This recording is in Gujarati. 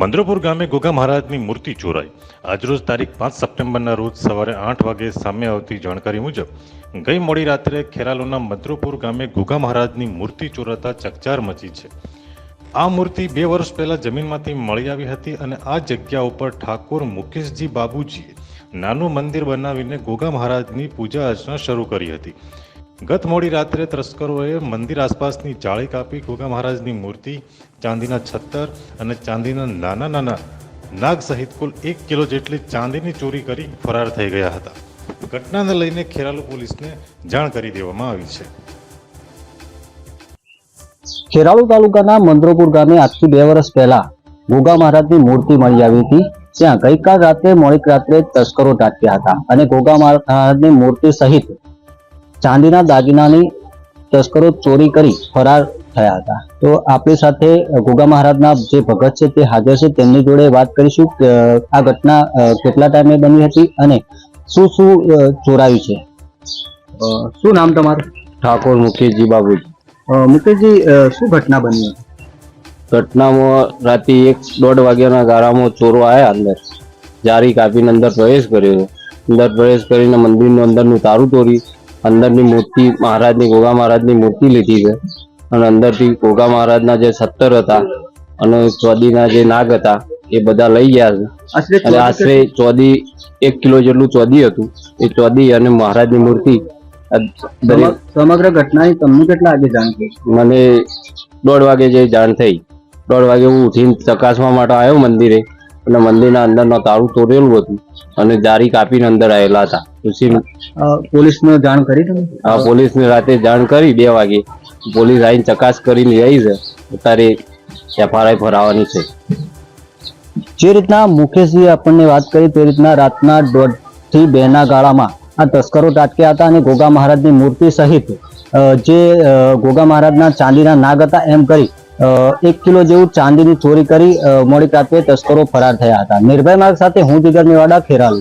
મંદ્રપુર ગામે ગોગા મહારાજની મૂર્તિ ચોરાઈ. આજરોજ તારીખ પાંચ સપ્ટેમ્બરના રોજ સવારે આઠ વાગે સામે આવતી જાણકારી મુજબ, ગઈ મોડી રાત્રે ખેરાલુના મંદ્રપુર ગામે ગોગા મહારાજની મૂર્તિ ચોરાતા ચકચાર મચી છે. આ મૂર્તિ બે વર્ષ પહેલાં જમીનમાંથી મળી આવી હતી અને આ જગ્યા ઉપર ઠાકોર મુકેશજી બાબુજીએ નાનું મંદિર બનાવીને ગોગા મહારાજની પૂજા અર્ચના શરૂ કરી હતી. ગત મોડી રાત્રે તસ્કરોએ મંદિર આસપાસની જાળી કાપી ગોગા મહારાજની મૂર્તિ, ચાંદીના છત્તર અને ચાંદીના નાના નાના નાગ સહિત કુલ એક કિલો જેટલી ચાંદીની ચોરી કરી ફરાર થઈ ગયા હતા. ઘટનાને લઈને ખેરાલુ પોલીસને જાણ કરી દેવામાં આવી છે. ખેરાલુ તાલુકાના મંદ્રોપુર ગામે આજથી બે વર્ષ પહેલા ગોગા મહારાજની મૂર્તિ મળી આવી હતી. ત્યાં ગઈકાલ રાત્રે મોડીક રાત્રે તસ્કરો ટાંક્યા હતા અને ગોગા મહારાજની મૂર્તિ સહિત ચાંદીના દાગીનાની તસ્કરો ચોરી કરી ફરાર થયા હતા. તો આપણી સાથે ગોગા મહારાજના જે ભગત છે તે હાજર છે. તેમની જોડે વાત કરીશું કે આ ઘટના કેટલા ટાઈમે બની હતી અને શું શું ચોરાયું છે? શું નામ તમારું? ઠાકોર મુકેશજી બાબુજી. મુકેશજી શું ઘટના બની હતી? ઘટનામાં રાતે એક દોઢ વાગ્યાના ગાળામાં ચોરો આવ્યા અંદર. જારી કાપીને અંદર પ્રવેશ કર્યો. અંદર પ્રવેશ કરીને મંદિરનું અંદરનું તારું તોડી અંદરની મૂર્તિ મહારાજની ગોગા મહારાજની મૂર્તિ લીધી છે. અને અંદરથી ગોગા મહારાજના જે સત્તર હતા અને ચોદીના જે નાગ હતા એ બધા લઈ ગયા છે. અને આશરે ચોદી એક કિલો જેટલું ચોદી હતું. એ ચોદી અને મહારાજની મૂર્તિ સમગ્ર ઘટના તમને કેટલા વાગે જાણ થઈ? મને દોઢ વાગે જે જાણ થઈ. દોઢ વાગે હું ઉઠીને ચકાસવા માટે આવ્યો મંદિરે. અને મંદિરના અંદરનો તાળું તોડેલું હતું. અને જારી કાપીને અંદર આવેલા હતા. પછી પોલીસને જાણ કરી તમે? આ પોલીસને રાતે જાણ કરી બે વાગે. પોલીસ આવીને ચકાસ કરીને આવી છે. તારે એફઆરઆઈ ભરાવાની છે. જે રીતના મુકેશજી આપણને વાત કરી તે રીતના રાતના બે ના ગાળામાં આ તસ્કરો તાટક્યા હતા અને ગોગા મહારાજની મૂર્તિ સહિત જે ગોગા મહારાજના ચાંદીના નાગ હતા એમ કરી એક કિલો જેવું ચાંદીની ચોરી કરી મોડી રાત્રે તસ્કરો ફરાર થયા હતા. નિર્ભય માર્ગ સાથે હું જીગર મેવાડા ખેરાલુ.